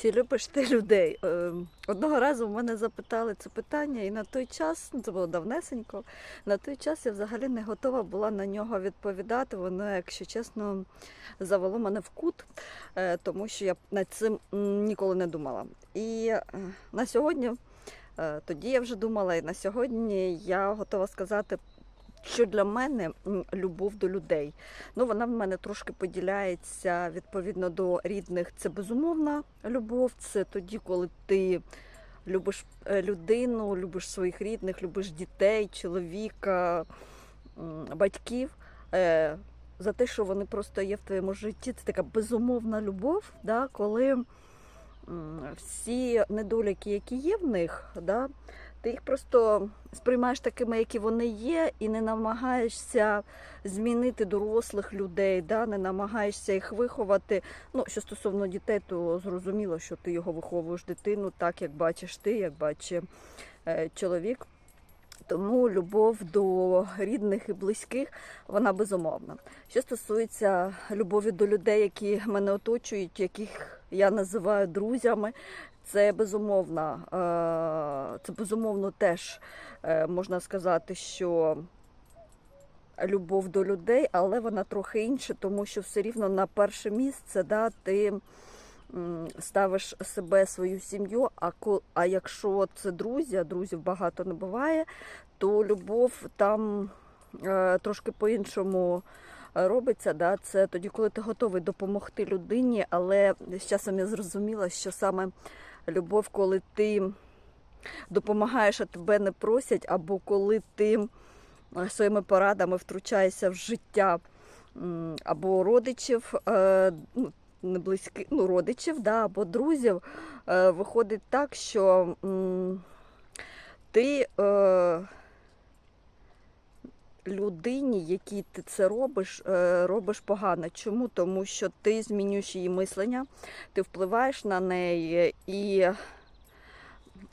Чи любиш ти людей? Е, Одного разу в мене запитали це питання, і на той час, ну це було давнесенько, на той час я взагалі не готова була на нього відповідати. Воно, якщо чесно, завело мене в кут, е, тому що я над цим ніколи не думала. І е, на сьогодні, е, тоді я вже думала, і на сьогодні я готова сказати. Що для мене любов до людей? Ну, вона в мене трошки поділяється відповідно до рідних. Це безумовна любов. Це тоді, коли ти любиш е, людину, любиш своїх рідних, любиш дітей, чоловіка, батьків. е, За те, що вони просто є в твоєму житті. Це така безумовна любов, да, коли всі недоліки, які є в них, да, ти їх просто сприймаєш такими, які вони є, і не намагаєшся змінити дорослих людей, да, не намагаєшся їх виховати. Ну, що стосовно дітей, то зрозуміло, що ти його виховуєш дитину так, як бачиш ти, як бачить е, чоловік. Тому любов до рідних і близьких вона безумовна. Що стосується любові до людей, які мене оточують, яких я називаю друзями, це безумовно, е, це безумовно теж е, можна сказати, що любов до людей, але вона трохи інша, тому що все рівно на перше місце да, ти ставиш себе, свою сім'ю. А а якщо це друзі, а друзів багато не буває, то любов там е, трошки по-іншому робиться. Да? Це тоді, коли ти готовий допомогти людині, але з часом я зрозуміла, що саме любов, коли ти допомагаєш, а тебе не просять, або коли ти своїми порадами втручаєшся в життя або родичів, е, ну, не близькі, ну, родичів, да, або друзів, е, виходить так, що ти е, людині, якій ти це робиш, е, робиш погано. Чому? Тому що ти змінюєш її мислення, ти впливаєш на неї і.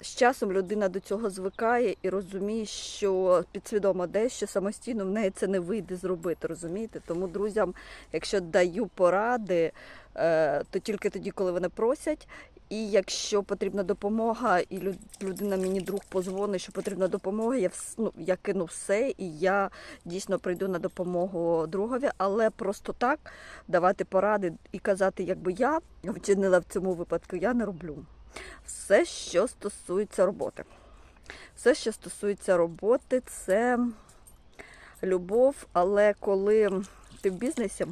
З часом людина до цього звикає і розуміє, що підсвідомо десь, що самостійно в неї це не вийде зробити, розумієте? Тому друзям, якщо даю поради, е, то тільки тоді, коли вони просять. І якщо потрібна допомога, і людина мені друг позвонить, що потрібна допомога, я ну, я кину все, і я дійсно прийду на допомогу другові, але просто так давати поради і казати, якби я вчинила в цьому випадку, я не роблю. Все, що стосується роботи. Все, що стосується роботи, це любов, але коли ти в бізнесі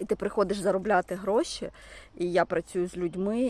і ти приходиш заробляти гроші, і я працюю з людьми,